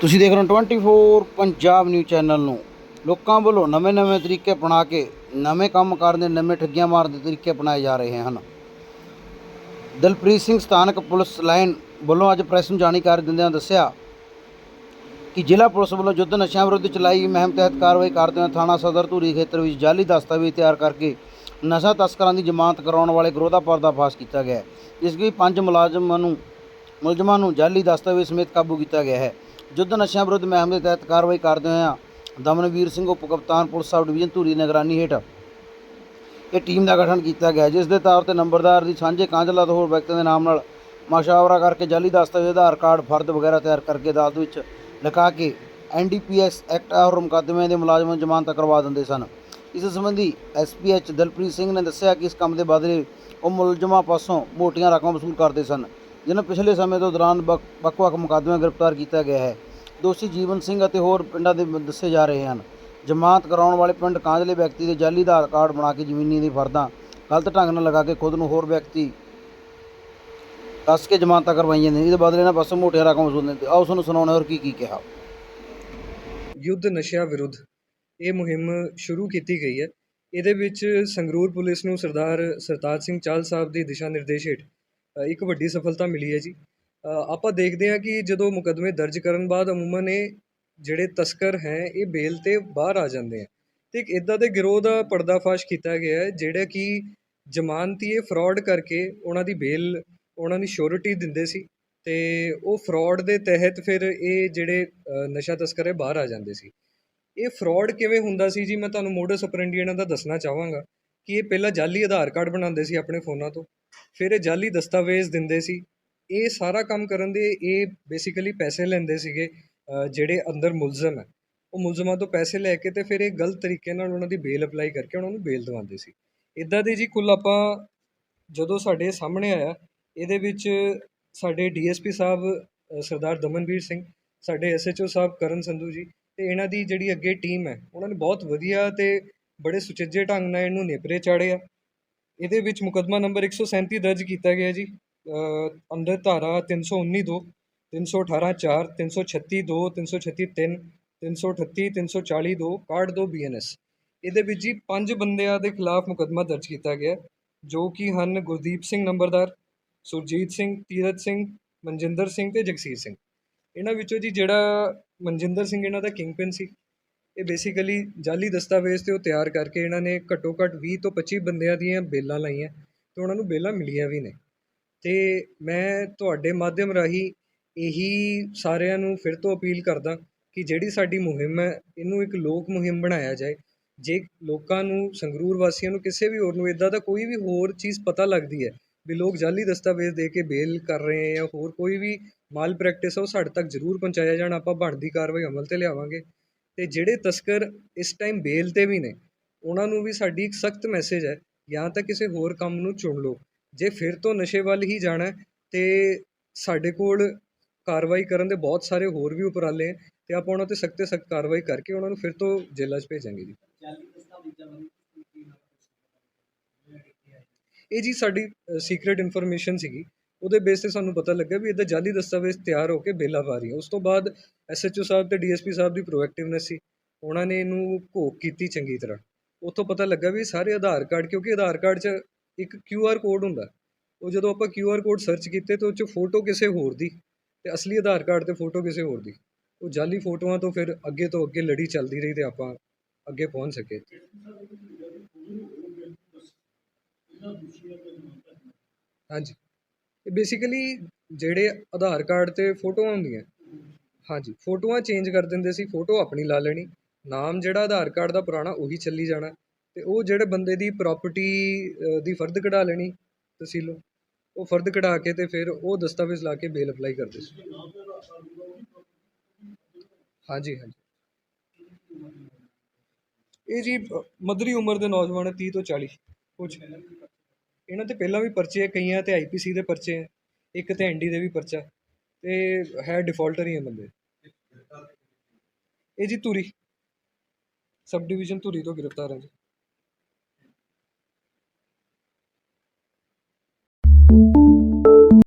ਤੁਸੀਂ ਦੇਖ ਰਹੇ ਹੋ 24 ਪੰਜਾਬ ਨਿਊਜ਼ ਚੈਨਲ ਨੂੰ। ਲੋਕਾਂ ਵੱਲੋਂ ਨਵੇਂ-ਨਵੇਂ ਤਰੀਕੇ ਅਪਣਾ ਕੇ ਨਵੇਂ ਕੰਮ ਕਰਨ ਦੇ ਨਵੇਂ ਠੱਗੀਆਂ ਮਾਰਨ ਦੇ ਤਰੀਕੇ ਅਪਣਾਏ ਜਾ ਰਹੇ ਹਨ। ਦਲਪ੍ਰੀਤ ਸਿੰਘ ਸਥਾਨਕ ਪੁਲਿਸ ਲਾਈਨ ਵੱਲੋਂ ਅੱਜ ਪ੍ਰੈਸ ਨੂੰ ਜਾਣਕਾਰੀ ਦਿੰਦਿਆਂ ਦੱਸਿਆ ਕਿ ਜ਼ਿਲ੍ਹਾ ਪੁਲਿਸ ਵੱਲੋਂ ਯੁੱਧ ਨਸ਼ਿਆਂ ਵਿਰੁੱਧ ਚਲਾਈ ਗਈ ਮੁਹਿੰਮ ਤਹਿਤ ਕਾਰਵਾਈ ਕਰਦੇ ਹੋਏ ਥਾਣਾ ਸਦਰ ਧੂਰੀ ਖੇਤਰ ਵਿੱਚ ਜਾਲੀ ਦਸਤਾਵੇਜ਼ ਤਿਆਰ ਕਰਕੇ ਨਸ਼ਾ ਤਸਕਰਾਂ ਦੀ ਜ਼ਮਾਨਤ ਕਰਾਉਣ ਵਾਲੇ ਗਰੋਹ ਦਾ ਪਰਦਾਫਾਸ਼ ਕੀਤਾ ਗਿਆ। ਹੈ ਜਿਸ ਵਿੱਚ ਪੰਜ ਮੁਲਾਜ਼ਮਾਂ ਨੂੰ ਮੁਲਜ਼ਮਾਂ ਨੂੰ ਜਾਲੀ ਦਸਤਾਵੇਜ਼ ਸਮੇਤ ਕਾਬੂ ਕੀਤਾ ਗਿਆ ਹੈ। ਯੁੱਧ ਨਸ਼ਿਆਂ ਵਿਰੁੱਧ ਮੁਹਿੰਮ ਦੇ ਤਹਿਤ ਕਾਰਵਾਈ ਕਰਦੇ ਹੋਏ ਦਮਨਵੀਰ ਸਿੰਘ ਉਪ ਕਪਤਾਨ ਪੁਲਿਸ ਸਬ ਡਿਵੀਜ਼ਨ ਧੂਰੀ ਦੀ ਨਿਗਰਾਨੀ ਹੇਠ ਇਹ ਟੀਮ ਦਾ ਗਠਨ ਕੀਤਾ ਗਿਆ, ਜਿਸ ਦੇ ਤੌਰ ਤੇ ਨੰਬਰਦਾਰ ਦੀ ਸਾਂਝੇ ਕਾਂਝਲਾ ਤੋਂ ਹੋਰ ਵਿਅਕਤੀਆਂ ਦੇ ਨਾਮ ਨਾਲ ਮਸ਼ਾਵਰਾ ਕਰਕੇ ਜਾਲੀ ਦਸਤਾਵੇਜ਼ ਆਧਾਰ ਕਾਰਡ, ਫਰਦ ਵਗੈਰਾ ਤਿਆਰ ਕਰਕੇ ਅਦਾਲਤ ਵਿੱਚ ਲਿਖਾ ਕੇ ਐਨਡੀਪੀਐਸ ਐਕਟ ਔਰ ਮੁਕੱਦਮਿਆਂ ਦੇ ਮੁਲਾਜ਼ਮਾਂ ਨੂੰ ਜ਼ਮਾਨਤ ਕਰਵਾ ਦਿੰਦੇ ਸਨ। ਇਸ ਸੰਬੰਧੀ ਐਸਪੀਐਚ ਦਲਪ੍ਰੀਤ ਸਿੰਘ ਨੇ ਦੱਸਿਆ ਕਿ ਇਸ ਕੰਮ ਦੇ ਬਦਲੇ ਉਹ ਮੁਲਜ਼ਮਾਂ ਪਾਸੋਂ ਮੋਟੀਆਂ ਰਕਮਾਂ ਵਸੂਲ ਕਰਦੇ ਸਨ। ਜਿਨ੍ਹਾਂ ਪਿਛਲੇ ਸਮੇਂ ਤੋਂ ਦੌਰਾਨ ਵੱਖ- ਵੱਖ-ਵੱਖ ਮੁਕੱਦਮਿਆਂ ਗ੍ਰਿਫਤਾਰ ਕੀਤਾ ਗਿਆ ਹੈ। ਦੋਸ਼ੀ ਜੀਵਨ ਸਿੰਘ ਅਤੇ ਹੋਰ ਪਿੰਡਾਂ ਦੇ ਦੱਸੇ ਜਾ ਰਹੇ ਹਨ। ਜ਼ਮਾਨਤ ਕਰਾਉਣ ਵਾਲੇ ਪਿੰਡ ਕਾਂਝਲੇ ਵਿਅਕਤੀ ਦੇ ਜਾਲੀ ਆਧਾਰ ਕਾਰਡ ਬਣਾ ਕੇ ਜ਼ਮੀਨੀ ਦੀ ਫਰਦਾਂ ਗਲਤ ਢੰਗ ਨਾਲ ਲਗਾ ਕੇ ਖੁਦ ਨੂੰ ਹੋਰ ਵਿਅਕਤੀ ਦੱਸ ਕੇ ਜ਼ਮਾਨਤਾਂ ਕਰਵਾਈਆਂ ਨੇ। ਇਹਦੇ ਬਦਲੇ ਇਹਨਾਂ ਬਸ ਮੋਟੀਆਂ ਰਕਮ ਵਸੂਲਦੇ ਨੇ ਆਓ ਤੁਹਾਨੂੰ ਸੁਣਾਉਣਾ ਹੋਰ ਕੀ ਕੀ ਕਿਹਾ। ਯੁੱਧ ਨਸ਼ਿਆਂ ਵਿਰੁੱਧ ਇਹ ਮੁਹਿੰਮ ਸ਼ੁਰੂ ਕੀਤੀ ਗਈ ਹੈ। ਇਹਦੇ ਵਿੱਚ ਸੰਗਰੂਰ ਪੁਲਿਸ ਨੂੰ ਸਰਦਾਰ ਸਰਤਾਜ ਸਿੰਘ ਚਾਲ ਸਾਹਿਬ ਦੀ ਦਿਸ਼ਾ ਨਿਰਦੇਸ਼ ਹੇਠ ਇੱਕ ਵੱਡੀ ਸਫਲਤਾ ਮਿਲੀ ਹੈ ਜੀ। ਆਪਾਂ ਦੇਖਦੇ ਹਾਂ ਕਿ ਜਦੋਂ ਮੁਕੱਦਮੇ ਦਰਜ ਕਰਨ ਬਾਅਦ ਅਮੂਮਨ ਇਹ ਜਿਹੜੇ ਤਸਕਰ ਹੈ, ਇਹ ਬੇਲ ਤੇ ਬਾਹਰ ਆ ਜਾਂਦੇ ਆ। ਤੇ ਇੱਕ ਇਦਾਂ ਦੇ ਗਿਰੋਹ ਦਾ ਪਰਦਾਫਾਸ਼ ਕੀਤਾ ਗਿਆ ਹੈ, ਜਿਹੜਾ ਕਿ ਜ਼ਮਾਨਤੀਏ ਫਰਾਡ ਕਰਕੇ ਉਹਨਾਂ ਦੀ ਬੇਲ, ਉਹਨਾਂ ਦੀ ਸ਼ੋਰਿਟੀ ਦਿੰਦੇ ਸੀ ਤੇ ਉਹ ਫਰਾਡ ਦੇ ਤਹਿਤ ਫਿਰ ਇਹ ਜਿਹੜੇ ਨਸ਼ਾ ਤਸਕਰ ਹੈ, ਬਾਹਰ ਆ ਜਾਂਦੇ ਸੀ। ਇਹ ਫਰਾਡ ਕਿਵੇਂ ਹੁੰਦਾ ਸੀ ਜੀ? ਮੈਂ ਤੁਹਾਨੂੰ ਮੋਡਸ ਆਪਰੈਂਡੀ ਇਹਨਾਂ ਦਾ ਦੱਸਣਾ ਚਾਹਾਂਗਾ ਕਿ ਇਹ ਪਹਿਲਾਂ ਜਾਲੀ ਆਧਾਰ ਕਾਰਡ ਬਣਾਉਂਦੇ ਸੀ ਆਪਣੇ ਫੋਨਾਂ ਤੋਂ। ਫਿਰ ਇਹ ਜਾਅਲੀ ਦਸਤਾਵੇਜ਼ ਦਿੰਦੇ ਸੀ। ਇਹ ਸਾਰਾ ਕੰਮ ਕਰਨ ਦੇ ਇਹ ਬੇਸਿਕਲੀ ਪੈਸੇ ਲੈਂਦੇ ਸੀਗੇ ਜਿਹੜੇ ਅੰਦਰ ਮੁਲਜ਼ਮ ਹੈ। ਉਹ ਮੁਲਜ਼ਮਾਂ ਤੋਂ ਪੈਸੇ ਲੈ ਕੇ ਤੇ ਫਿਰ ਇਹ ਗਲਤ ਤਰੀਕੇ ਨਾਲ ਉਹਨਾਂ ਦੀ ਬੇਲ ਅਪਲਾਈ ਕਰਕੇ ਉਹਨਾਂ ਨੂੰ ਬੇਲ ਦਿਵਾਉਂਦੇ ਸੀ। ਇਦਾਂ ਦੇ ਜੀ ਕੁੱਲ ਆਪਾਂ ਜਦੋਂ ਸਾਡੇ ਸਾਹਮਣੇ ਆਇਆ, ਇਹਦੇ ਵਿੱਚ ਸਾਡੇ ਡੀਐਸਪੀ ਸਾਹਿਬ ਸਰਦਾਰ ਦਮਨਵੀਰ ਸਿੰਘ, ਸਾਡੇ ਐਸਐਚਓ ਸਾਹਿਬ ਕਰਨ ਸੰਧੂ ਜੀ ਤੇ ਇਹਨਾਂ ਦੀ ਜਿਹੜੀ ਅੱਗੇ ਟੀਮ ਹੈ, ਉਹਨਾਂ ਨੇ ਬਹੁਤ ਵਧੀਆ ਤੇ ਬੜੇ ਸੁਚੱਜੇ ਢੰਗ ਨਾਲ ਇਹਨੂੰ ਨੇਪਰੇ ਚਾੜਿਆ ਇਹਦੇ ਵਿੱਚ ਮੁਕੱਦਮਾ ਨੰਬਰ 137 ਦਰਜ ਕੀਤਾ ਗਿਆ ਜੀ। ਅ, ਅੰਦਰ ਧਾਰਾ 319 2 318 4 336 2 336 3 338 340 2 ਕਾਰਡ 2 ਬੀਐਨਐਸ। ਇਹਦੇ ਵਿੱਚ ਜੀ ਪੰਜ ਬੰਦਿਆਂ ਦੇ ਖਿਲਾਫ ਮੁਕੱਦਮਾ ਦਰਜ ਕੀਤਾ ਗਿਆ ਜੋ ਕਿ ਹਨ ਗੁਰਦੀਪ ਸਿੰਘ ਨੰਬਰਦਾਰ ਸੁਰਜੀਤ ਸਿੰਘ ਤੀਰਤ ਸਿੰਘ ਮਨਜਿੰਦਰ ਸਿੰਘ ਤੇ ਜਗਸੀਰ ਸਿੰਘ। ਇਹਨਾਂ ਵਿੱਚੋਂ ਜੀ ਜਿਹੜਾ ਮਨਜਿੰਦਰ ਸਿੰਘ ਇਹਨਾਂ ਦਾ ਕਿੰਗਪਿਨ ਸੀ ਇਹ ਬੇਸਿਕਲੀ ਜਾਲੀ ਦਸਤਾਵੇਜ਼ ਤੇ ਉਹ ਤਿਆਰ ਕਰਕੇ ਇਹਨਾਂ ਨੇ ਘੱਟੋ ਘੱਟ 20 ਤੋਂ 25 ਬੰਦਿਆਂ ਦੀਆਂ ਬੇਲਾਂ ਲਾਈਆਂ ਤੇ ਉਹਨਾਂ ਨੂੰ ਬੇਲਾਂ ਮਿਲੀਆਂ ਵੀ ਨੇ। ਤੇ ਮੈਂ ਤੁਹਾਡੇ ਮਾਧਿਅਮ ਰਾਹੀਂ ਇਹੀ ਸਾਰਿਆਂ ਨੂੰ ਫਿਰ ਤੋਂ ਅਪੀਲ ਕਰਦਾ ਕਿ ਜਿਹੜੀ ਸਾਡੀ ਮੁਹਿੰਮ ਹੈ, ਇਹਨੂੰ ਇੱਕ ਲੋਕ ਮੁਹਿੰਮ ਬਣਾਇਆ ਜਾਏ। ਜੇ ਲੋਕਾਂ ਨੂੰ, ਸੰਗਰੂਰ ਵਾਸੀਆਂ ਨੂੰ ਕਿਸੇ ਵੀ ਹੋਰ ਨੂੰ ਇਦਾਂ ਦਾ ਕੋਈ ਵੀ ਹੋਰ ਚੀਜ਼ ਪਤਾ ਲੱਗਦੀ ਹੈ ਵੀ ਲੋਕ ਜਾਲੀ ਦਸਤਾਵੇਜ਼ ਦੇ ਕੇ ਬੇਲ ਕਰ ਰਹੇ ਹੈ ਜਾਂ ਹੋਰ ਕੋਈ ਵੀ ਮਾਲ ਪ੍ਰੈਕਟਿਸ ਹੈ ਉਹ ਸਾਡੇ ਤੱਕ ਜ਼ਰੂਰ ਪਹੁੰਚਾਇਆ ਜਾਣ, ਆਪਾਂ ਬਣਦੀ ਕਾਰਵਾਈ ਅਮਲ ਤੇ ਲਿਆਵਾਂਗੇ। ਤੇ ਜਿਹੜੇ ਤਸਕਰ ਇਸ ਟਾਈਮ ਬੇਲ ਤੇ ਵੀ ਨੇ, ਉਹਨਾਂ ਨੂੰ ਵੀ ਸਾਡੀ ਇੱਕ ਸਖਤ ਮੈਸੇਜ ਹੈ, ਜਾਂ ਤਾਂ ਕਿਸੇ ਹੋਰ ਕੰਮ ਨੂੰ ਚੁਣ ਲਓ। ਜੇ ਫਿਰ ਤੋਂ ਨਸ਼ੇ ਵੱਲ ਹੀ ਜਾਣਾ ਹੈ, ਤੇ ਸਾਡੇ ਕੋਲ ਕਾਰਵਾਈ ਕਰਨ ਦੇ ਬਹੁਤ ਸਾਰੇ ਹੋਰ ਵੀ ਉਪਰਾਲੇ ਹੈ, ਤੇ ਆਪਾਂ ਉਹਨਾਂ ਤੇ ਸਖਤ ਸਖਤ ਕਾਰਵਾਈ ਕਰਕੇ ਉਹਨਾਂ ਨੂੰ ਫਿਰ ਤੋਂ ਜੇਲ੍ਹਾਂ 'ਚ ਭੇਜਾਂਗੇ ਜੀ। ਇਹ ਜੀ ਸਾਡੀ ਸੀਕ੍ਰੀਟ ਇਨਫੋਰਮੇਸ਼ਨ ਸੀਗੀ। ਉਹਦੇ ਬੇਸ ਤੇ ਸਾਨੂੰ ਪਤਾ ਲੱਗਾ ਵੀ ਇਹਦਾ ਜਾਲੀ ਦਸਤਾਵੇਜ਼ ਤਿਆਰ ਹੋ ਕੇ ਬੇਲਾ ਪਾ ਰਹੀ ਹੈ ਉਸ ਤੋਂ ਬਾਅਦ ਐਸਐਚਓ ਸਾਹਿਬ ਤੇ ਡੀਐਸਪੀ ਸਾਹਿਬ ਦੀ ਪ੍ਰੋਐਕਟਿਵਨੈਸ ਸੀ। ਉਹਨਾਂ ਨੇ ਇਹਨੂੰ ਘੋਖ ਕੀਤੀ ਚੰਗੀ ਤਰ੍ਹਾਂ। ਉੱਥੋਂ ਪਤਾ ਲੱਗਾ ਵੀ ਸਾਰੇ ਆਧਾਰ ਕਾਰਡ, ਕਿਉਂਕਿ ਆਧਾਰ ਕਾਰਡ 'ਚ ਇੱਕ ਕਿਊਆਰ ਕੋਡ ਹੁੰਦਾ। ਉਹ ਜਦੋਂ ਆਪਾਂ ਕਿਊਆਰ ਕੋਡ ਸਰਚ ਕੀਤੇ ਤਾਂ ਉਹ 'ਚ ਫੋਟੋ ਕਿਸੇ ਹੋਰ ਦੀ ਤੇ ਅਸਲੀ ਆਧਾਰ ਕਾਰਡ ਤੇ ਫੋਟੋ ਕਿਸੇ ਹੋਰ ਦੀ। ਉਹ ਜਾਲੀ ਫੋਟੋਆਂ ਤੋਂ ਫਿਰ ਅੱਗੇ ਤੋਂ ਅੱਗੇ ਲੜੀ ਚੱਲਦੀ ਰਹੀ ਤੇ ਆਪਾਂ ਅੱਗੇ ਪਹੁੰਚ ਸਕੇ। ਹਾਂਜੀ। ਇਹ ਬੇਸਿਕਲੀ ਜਿਹੜੇ ਆਧਾਰ ਕਾਰਡ ਤੇ ਫੋਟੋਆਂ ਹੁੰਦੀਆਂ। ਹਾਂਜੀ ਫੋਟੋਆਂ ਚੇਂਜ ਕਰ ਦਿੰਦੇ ਸੀ ਫੋਟੋ ਆਪਣੀ ਲਾ ਲੈਣੀ। ਨਾਮ ਜਿਹੜਾ ਆਧਾਰ ਕਾਰਡ ਦਾ ਪੁਰਾਣਾ ਉਹੀ ਚੱਲੀ ਜਾਣਾ। ਅਤੇ ਉਹ ਜਿਹੜੇ ਬੰਦੇ ਦੀ ਪ੍ਰਾਪਰਟੀ ਦੀ ਫਰਦ ਕਢਾ ਲੈਣੀ ਤਹਿਸੀਲੋਂ ਉਹ ਫਰਦ ਕਢਾ ਕੇ ਤੇ ਫਿਰ ਉਹ ਦਸਤਾਵੇਜ਼ ਲਾ ਕੇ ਬੇਲ ਅਪਲਾਈ ਕਰਦੇ ਸੀ। ਹਾਂਜੀ ਹਾਂਜੀ। ਇਹ ਜੀ ਅ, ਮੱਧਰੀ ਉਮਰ ਦੇ ਨੌਜਵਾਨ ਹੈ 30 ਤੋਂ 40 ਕੁਝ ਇਹਨਾਂ ਤੇ ਪਹਿਲਾਂ ਵੀ ਪਰਚੇ ਹੈ ਕਈਆਂ ਤੇ ਆਈਪੀਸੀ ਦੇ ਪਰਚੇ ਹੈ ਇੱਕ ਤੇ ਐਨਡੀ ਦੇ ਵੀ ਪਰਚਾ ਹੈ, ਤੇ ਹੈ ਡਿਫਾਲਟਰ ਹੀ ਹੈ ਬੰਦੇ। ਇਹ ਜੀ ਧੂਰੀ। ਸਬ ਡਿਵੀਜ਼ਨ ਧੂਰੀ ਤੋਂ ਗ੍ਰਿਫਤਾਰ ਹੈ ਜੀ।